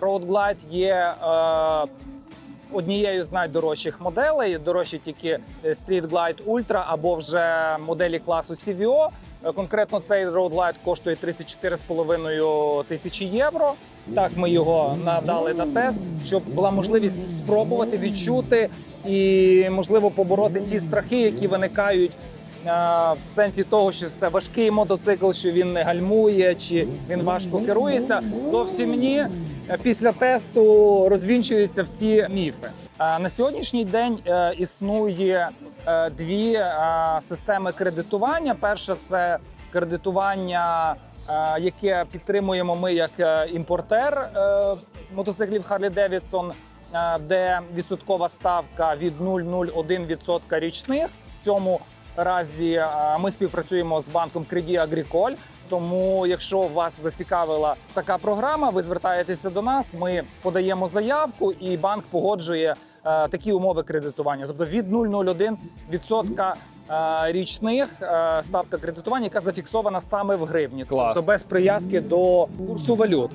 Road Glide є е, однією з найдорожчих моделей. Дорожчі тільки Street Glide Ultra або вже моделі класу CVO. Е, Конкретно цей Road Glide коштує 34,5 тисячі євро. Так, ми його надали на тест, щоб була можливість спробувати відчути і, можливо, побороти ті страхи, які виникають е, в сенсі того, що це важкий мотоцикл, що він не гальмує, чи він важко керується. Зовсім ні. Е, Після тесту розвінчуються всі міфи. На сьогоднішній день е, існує е, дві системи кредитування. Перша це кредитування, яке підтримуємо ми як імпортер мотоциклів Davidson, е, де відсоткова ставка від 0,01% річних. В цьому разі е, ми співпрацюємо з банком Credit Agricole. Тому, якщо вас зацікавила така програма, ви звертаєтеся до нас. Ми подаємо заявку, і банк погоджує е, такі умови кредитування. Тобто від 0,01% е, річних ставка кредитування, яка зафіксована саме в гривні, Клас. тобто без прив'язки до курсу валют.